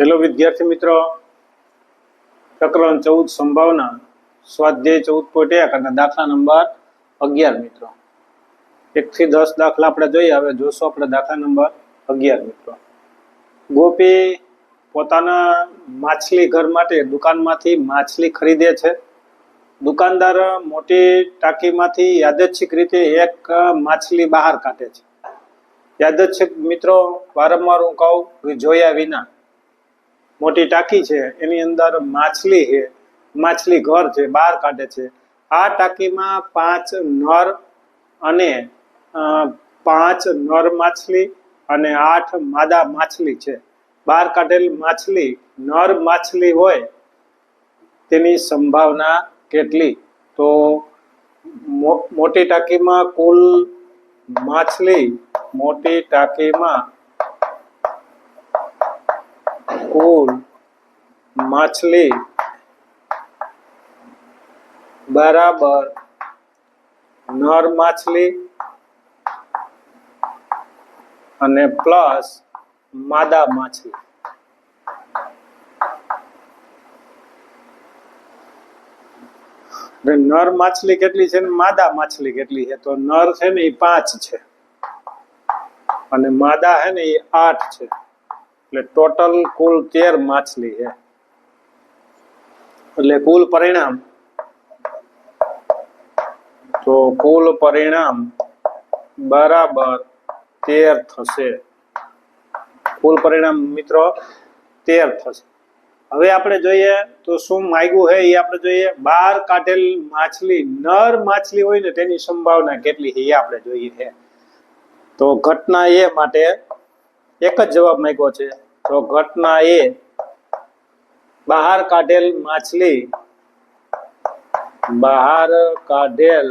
Hello વિદ્યાર્થી મિત્રો. પ્રકરણ ચૌદ સંભાવના, સ્વાધ્યાય ચૌદ પોઈન્ટ એક અને દાખલા નંબર અગિયાર મિત્રો. એક થી દસ દાખલા આપણે જોઈએ, હવે જોશું આપણે દાખલા નંબર અગિયાર મિત્રો. ગોપી પોતાના માછલી ઘર માટે દુકાનમાંથી માછલી ખરીદે છે. દુકાનદાર મોટી ટાંકીમાંથી યાદચ્છિક રીતે એક માછલી બહાર કાઢે છે. યાદચ્છિક મિત્રો, વારંવાર હું કહું, જોયા વિના મોટી ટાંકી છે, એની અંદર માછલી છે, માછલી ઘર છે, બહાર કાઢે છે. આ ટાંકીમાં પાંચ નર અને પાંચ નર માછલી અને આઠ માદા માછલી છે. બહાર કાઢેલ માછલી, નર માછલી હોય તેની સંભાવના કેટલી? તો મોટી ટાંકીમાં કુલ માછલી મોટી ટાંકીમાં કુલ માછલી બરાબર નર માછલી અને પ્લસ માદા માછલી. નર માછલી કેટલી છે માદા માછલી કેટલી છે? તો નર છે ને એ પાંચ છે. અને માદા છે ને એ આઠ છે. એટલે ટોટલ કુલ તેર માછલી છે. એટલે કુલ પરિણામ તો કુલ પરિણામ બરાબર તેર થશે. કુલ પરિણામ મિત્રો તેર થશે. હવે આપણે જોઈએ તો શું માગ્યું છે? એ આપણે જોઈએ. બહાર કાઢેલ માછલી, નર માછલી હોય ને તેની સંભાવના કેટલી છે એ આપણે જોઈએ છે. તો ઘટના એ માટે એક જ જવાબ માંગ્યો છે. તો ઘટના એ બહાર કાઢેલ માછલી બહાર કાઢેલ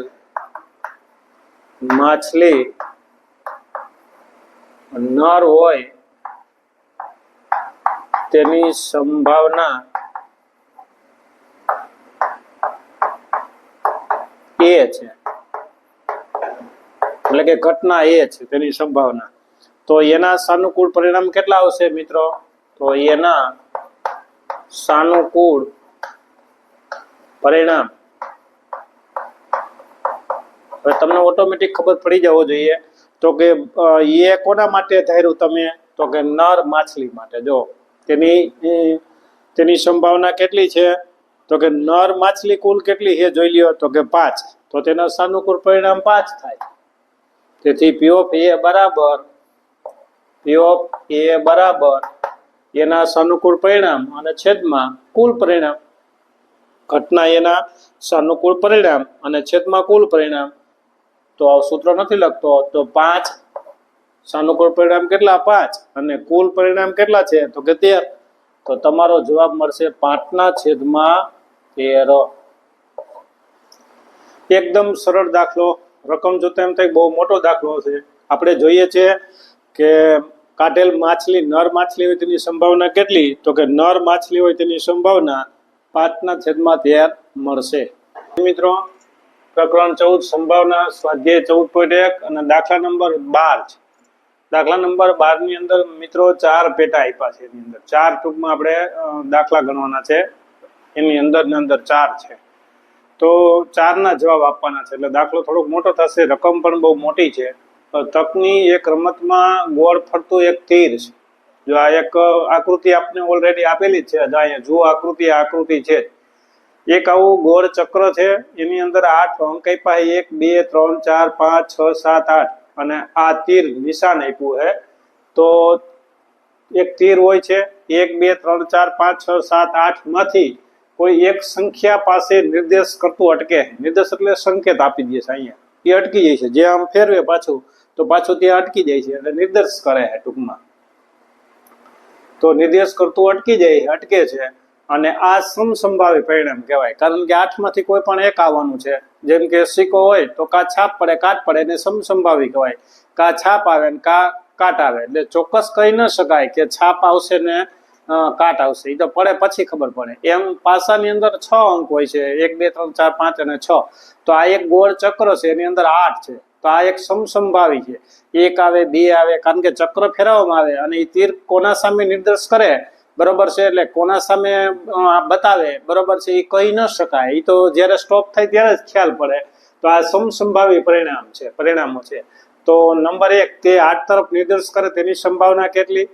માછલી નર હોય તેની સંભાવના એ છે. એટલે કે ઘટના એ છે, તેની સંભાવના. તો એના સાનુકૂળ પરિણામ કેટલા આવશે મિત્રો? તો એના સાનુકૂળ પરિણામ. હવે તમને ઓટોમેટિક ખબર પડી જવો જોઈએ. તો કે એ કોના માટે ધાર્યું તમે? તો કે નર માછલી માટે. જો, તેની તેની સંભાવના કેટલી છે? તો કે નર માછલી કુલ કેટલી છે જોઈ લ્યો? તો કે પાંચ. તો તેના સાનુકૂળ પરિણામ પાંચ થાય. તેથી પી એ બરાબર બરાબર એના સાનુકૂળ પરિણામ અને છેદમાં કુલ પરિણામ. ઘટના એના સાનુકૂળ પરિણામ અને છેદમાં કુલ પરિણામ. તો સૂત્ર નથી લખતો. તો પાંચ સાનુકૂળ પરિણામ કેટલા? પાંચ. અને કુલ પરિણામ કેટલા છે? તો કે તેર. તો તમારો જવાબ મળશે પાંચના છેદમાં તેર. એકદમ સરળ દાખલો. રકમ જોતા એમ થાય બહુ મોટો દાખલો છે. આપણે જોઈએ છે કે કાઢેલ માછલી, નર માછલી હોય તેની સંભાવના કેટલી? તો કે નર માછલી હોય તેની સંભાવના પાંચના છેદમાં તેર મળશે. મિત્રો, પ્રકરણ ચૌદ સંભાવના, સ્વાધ્યાય ચૌદ પોઈન્ટ એક અને દાખલા નંબર બાર છે. દાખલા નંબર બારની અંદર મિત્રો ચાર પેટા આપ્યા છે એની અંદર. ચાર ટૂંકમાં આપણે દાખલા ગણવાના છે. એની અંદર ને અંદર ચાર છે. તો ચારના જવાબ આપવાના છે. એટલે દાખલો થોડોક મોટો થશે. રકમ પણ બહુ મોટી છે. તકની એક રમતમાં ગોળ ફરતું એક તીર છે. જો આ એક આકૃતિ આપને ઓલરેડી આપેલી છે અહીંયા જુઓ આકૃતિ આકૃતિ છે એક આવું ગોળ ચક્ર છે, એની અંદર આઠ અંક આપ્યા એક, બે, ત્રણ, ચાર, પાંચ, છ, સાત, આઠ. અને આ તીર નિશાન આપ્યું છે. તો એક તીર હોય છે, એક, બે, ત્રણ, ચાર, પાંચ, છ, સાત, આઠમાંથી કોઈ એક સંખ્યા પાસે નિર્દેશ કરતું અટકે. નિર્દેશ એટલે સંકેત આપી દે છે અહીંયા. એ અટકી જાય છે. જે આમ ફેરવે પાછું તો પાછું ત્યાં અટકી જાય છે એટલે નિર્દેશ કરે ટૂંકમાં. તો નિર્દેશ કરતું અટકી જાય, અટકે છે અને આ સમસંભાવી પરિણામ કહેવાય. કારણ કે આઠમાંથી કોઈ પણ એક આવવાનું છે. જેમ કે સિક્કો હોય તો કા છાપ પડે, કાટ પડે એને સમસંભાવી કહેવાય. કા છાપ આવે ને કા કાટ આવે. એટલે ચોક્કસ કહી ન શકાય કે છાપ આવશે ને કાટ આવશે. એ તો પડે પછી ખબર પડે. એમ પાસાની અંદર છ અંક હોય છે. એક, બે, ત્રણ, ચાર, પાંચ અને છ. તો આ એક ગોળ ચક્ર છે. એની અંદર આઠ છે. તો આ એક સમસંભાવી છે. એક આવે, બે આવે, કારણ કે ચક્ર ફેરવવામાં આવે અને એ તીર કોના સામે નિર્દેશ કરે, બરોબર છે? એટલે કોના સામે બતાવે, બરોબર છે? એ કહી ન શકાય. એ તો જ્યારે સ્ટોપ થાય ત્યારે જ ખ્યાલ પડે. તો આ સમસંભાવી પરિણામ છે, પરિણામો છે. તો નંબર એક, તે આઠ તરફ નિર્દેશ કરે તેની સંભાવના કેટલી?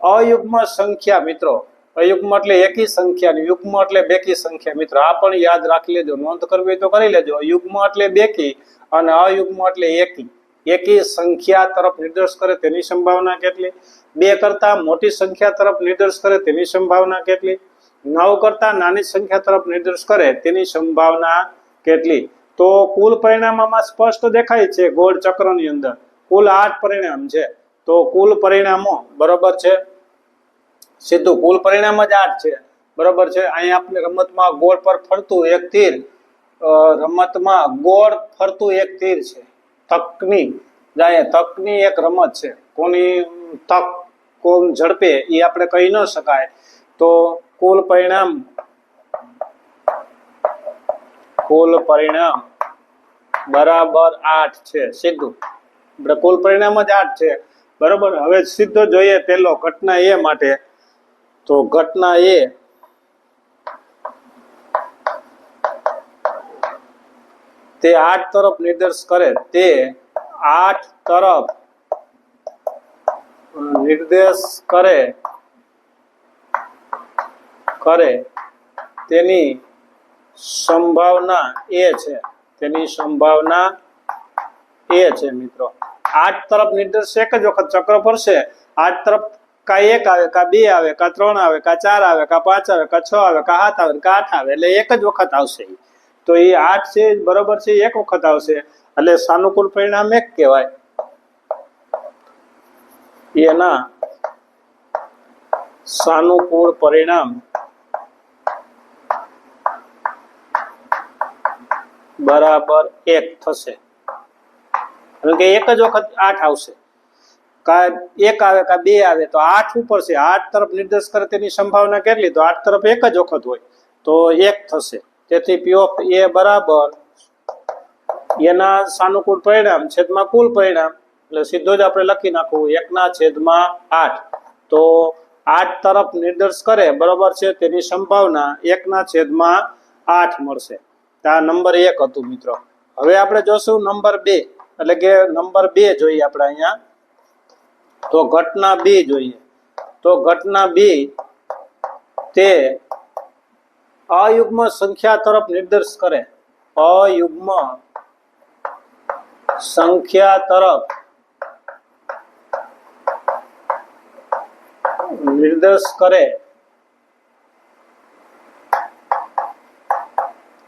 અયુગ્મ સંખ્યા મિત્રો અયુગ્મ એટલે એકી સંખ્યા યુગ્મ એટલે બેકી સંખ્યા. મિત્રો, આ પણ યાદ રાખી લેજો, નોંધ કરવી તો કરી લેજો. યુગ્મ એટલે બેકી અને અયુગ્મ એટલે એકી. એકી સંખ્યા તરફ નિર્દેશ કરે તેની સંભાવના કેટલી? બે કરતા મોટી સંખ્યા તરફ નિર્દેશ કરે તેની સંભાવના કેટલી? નવ કરતા નાની સંખ્યા તરફ નિર્દેશ કરે તેની સંભાવના કેટલી? તો કુલ પરિણામમાં સ્પષ્ટ દેખાય છે ગોળ ચક્રની અંદર. કુલ આઠ પરિણામ છે. તો કુલ પરિણામો બરોબર છે? સીધું કુલ પરિણામ જ આઠ છે. બરોબર છે? અહીંયા આપણે રમતમાં ગોળ પર ફરતું એક તીર રમતમાં ગોળ ફરતું એક તીર છે. તકની જાય તકની એક રમત છે. કોની તક કોણ ઝડપે, એ આપણે કહી ન શકાય. તો કુલ પરિણામ કુલ પરિણામ બરાબર આઠ છે. સીધું. આપણે કુલ પરિણામ જ આઠ છે. બરોબર? હવે સીધો જોઈએ પેલો ઘટના એ માટે. તો ઘટના એ તે આઠ તરફ નિર્દેશ કરે તે આઠ તરફ નિર્દેશ કરે કરે તેની સંભાવના એ છે. તેની સંભાવના એ છે મિત્રો. આઠ તરફ નિર્દેશ એક જ વખત ચક્ર ફરશે. આઠ તરફ કા એક આવે કા બે આવે કા ત્રણ આવે કા ચાર આવે કા પાંચ આવે કા છ આવે કા સાત આવે કા આઠ આવે, એટલે એક જ વખત આવશે તો એ આઠ છે, બરોબર છે, એક વખત આવશે. એટલે સાનુકૂળ પરિણામ એક કહેવાય. એના સાનુકૂળ પરિણામ બરાબર એક થશે. કારણ કે એક જ વખત આઠ આવશે. કા એક આવે કા બે આવે, તો આઠ ઉપર છે. આઠ તરફ નિર્દેશ કરે તેની સંભાવના કેટલી? તો આઠ તરફ એક જ વખત હોય. તો એક થશે. તેથી પી ઓફ એ બરાબર એના સાનુકૂળ પરિણામ, છેદમાં કુલ પરિણામ, એટલે સીધો જ આપણે લખી નાખવું, એકના છેદમાં આઠ. તો આઠ તરફ નિર્દેશ કરે, બરોબર છે, તેની સંભાવના એકના છેદમાં આઠ મળશે. આ નંબર એક હતું, મિત્રો. હવે આપણે જોશું નંબર બે. એટલે કે નંબર બે જોઈએ આપણે અહીંયા. તો ઘટના બી જોઈએ. તો ઘટના બી તે અયુગ્મ સંખ્યા તરફ નિર્દેશ કરે. અયુગ્મ સંખ્યા તરફ નિર્દેશ કરે.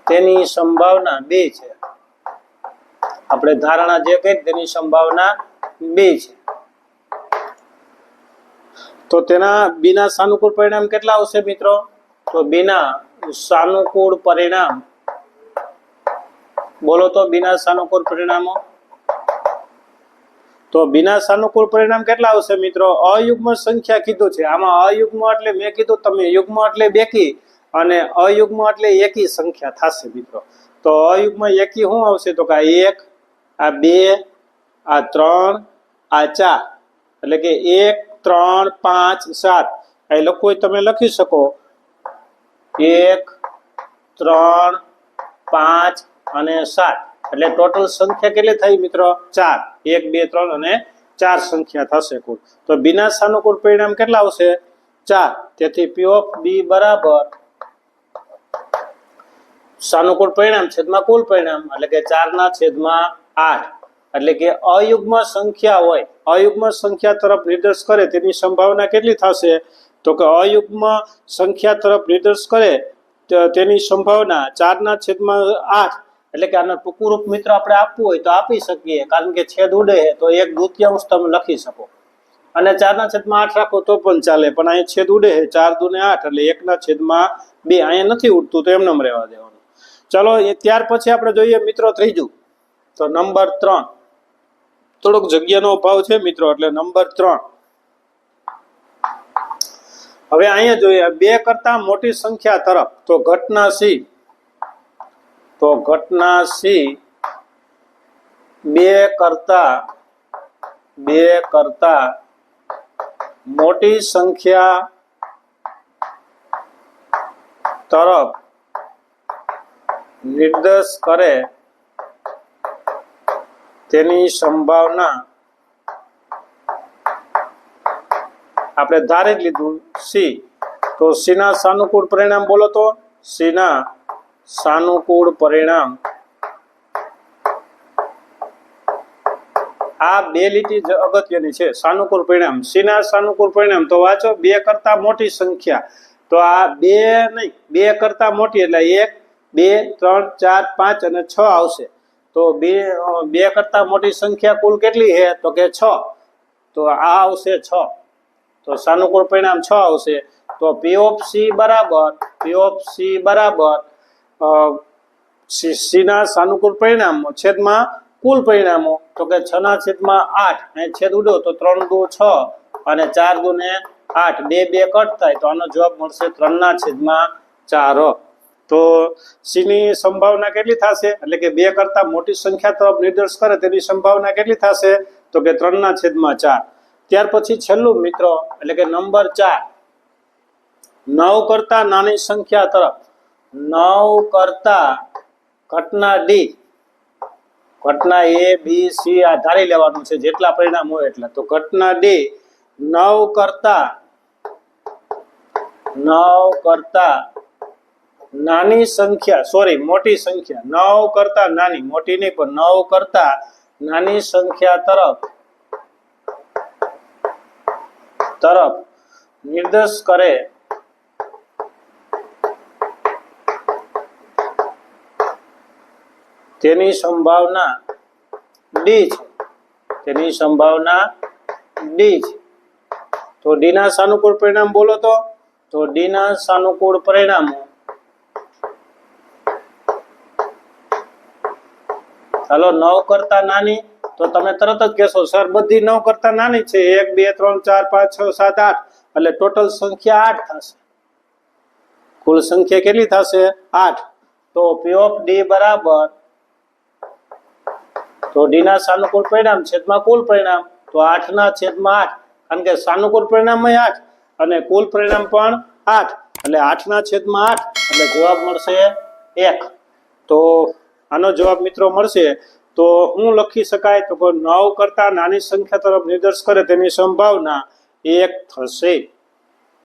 તેની સંભાવના બે છે. આપણે ધારણા જે કહી તેની સંભાવના બે છે. તો તેના બીના સાનુકૂળ પરિણામ કેટલા આવશે મિત્રો? તો બીના સાનુકૂળ પરિણામ. બોલો તો બીના સાનુકૂળ પરિણામો. તો બીના સાનુકૂળ પરિણામ કેટલા આવશે મિત્રો? અયુગ્મ સંખ્યા કીધું છે. આમાં અયુગ્મ એટલે મેં કીધું, તમે યુગ્મ એટલે બેકી અને અયુગ્મ એટલે એકી સંખ્યા થશે મિત્રો. તો અયુગ્મ એકી શું આવશે? તો કે આ એક, આ બે, આ ત્રણ, આ ચાર. એટલે કે એક ત્રણ, પાંચ, સાત. એ લખવું તમે લખી શકો. એક, ત્રણ, પાંચ અને સાત. એટલે ટોટલ સંખ્યા કેટલી થઈ મિત્રો? ચાર. એક, બે, ત્રણ અને ચાર સંખ્યા થશે કુલ. તો બિના સાનુકૂળ પરિણામ કેટલા આવશે? ચાર. તેથી પી ઓફ બી બરાબર સાનુકૂળ પરિણામ છેદમાં કુલ પરિણામ. એટલે કે ચારના છેદમાં આઠ. એટલે કે અયુગ્મ સંખ્યા હોય, અયુગ્મ સંખ્યા તરફ નિર્દેશ કરે તેની સંભાવના કેટલી થશે? તો કે અયુગ્મ સંખ્યા તરફ નિર્દેશ કરે તેની સંભાવના ચારના છેદમાં આઠ. એટલે કે આનું ટૂંકું રૂપ મિત્રો આપણે આપવું હોય તો આપી શકીએ, કારણ કે છેદ ઉડે તો એક દૂત્યાંશ તમે લખી શકો. અને ચારના છેદમાં આઠ રાખો તો પણ ચાલે, પણ અહીંયા છેદ ઉડે છે, ચાર દુને આઠ, એટલે એકના છેદમાં બે, અહીંયા નથી ઉડતું, તો એમને રહેવા દેવાનું. ચલો ત્યાર પછી આપણે જોઈએ, મિત્રો, ત્રીજું. તો નંબર ત્રણ. થોડોક જગ્યાનો અભાવ છે મિત્રો, એટલે નંબર ત્રણ. હવે અહીંયા જોઈએ, બે કરતા મોટી સંખ્યા તરફ, તો ઘટના સી. તો ઘટના સી, બે કરતા બે કરતા મોટી સંખ્યા તરફ નિર્દેશ કરે તેની સંભાવના આપણે ધારી જ લીધું. સી. તો સીના સાનુકૂળ પરિણામ બોલો તો? સીના સાનુકૂળ પરિણામ. આ બે લીટી જ અગત્યની છે, સાનુકૂળ પરિણામ. સીના સાનુકૂળ પરિણામ તો વાંચો, બે કરતા મોટી સંખ્યા. તો આ બે નહીં, બે કરતા મોટી એટલે એક, બે, ત્રણ, ચાર, પાંચ અને છ આવશે. તો બે બે કરતા મોટી સંખ્યા કુલ કેટલી છે? તો કે છ. તો આ આવશે છ. તો સાનુકૂળ પરિણામ છ આવશે. તો પી ઓફ સી બરાબર પી ઓફ સી બરાબર સીના સાનુકૂળ પરિણામો, છેદમાં કુલ પરિણામો. તો કે છ ના છેદમાં આઠ. અને છેદ ઉડો તો ત્રણ દુ છ અને ચાર દુ ને આઠ. બે બે કટ થાય તો આનો જવાબ મળશે ત્રણ ના છેદમાં ચાર. તો સીની સંભાવના કેટલી થશે? એટલે કે બે કરતા મોટી સંખ્યા તરફ નિર્દેશ કરે, તેની સંભાવના કેટલી થશે? તો કે ત્રણના છેદમાં ચાર. ત્યાર પછી છેલ્લું મિત્રો, એટલે કે નંબર ચાર. નવ કરતા નાની સંખ્યા તરફ. નવ કરતા ઘટના ડી ઘટના એ બી સી આ ધારી લેવાનું છે, જેટલા પરિણામ હોય એટલા. તો ઘટના ડી નવ કરતા નવ કરતા નાની સંખ્યા સોરી મોટી સંખ્યા. નવ કરતા નાની, મોટી નહીં, પણ નવ કરતા નાની સંખ્યા તરફ તરફ નિર્દેશ કરે. તેની સંભાવના ડી છે. તેની સંભાવના ડી છે. તો ડીના સાનુકૂળ પરિણામ બોલો તો? તો ડી ના સાનુકૂળ પરિણામો ચાલો નવ કરતા નાની, તો તમે તરત જ કહેશો, સર, બધી નવ કરતા નાની છે. એક, બે, ત્રણ, ચાર, પાંચ, છ, સાત, આઠ. એટલે ટોટલ સંખ્યા આઠ થશે. કુલ સંખ્યા કેટલી થશે? આઠ. તો પી ઓફ ડી બરાબર, તો ડી ના સાનુકૂળ પરિણામ, છેદમાં કુલ પરિણામ, તો આઠ ના છેદમાં આઠ. કારણ કે સાનુકૂળ પરિણામ આઠ અને કુલ પરિણામ પણ આઠ. એટલે આઠ ના છેદમાં આઠ, એટલે જવાબ મળશે એક. તો આનો જવાબ મિત્રો મળશે. તો હું લખી શકાય તો નવ કરતા નાની સંખ્યા તરફ નિર્દેશ કરે તેની સંભાવના એક થશે.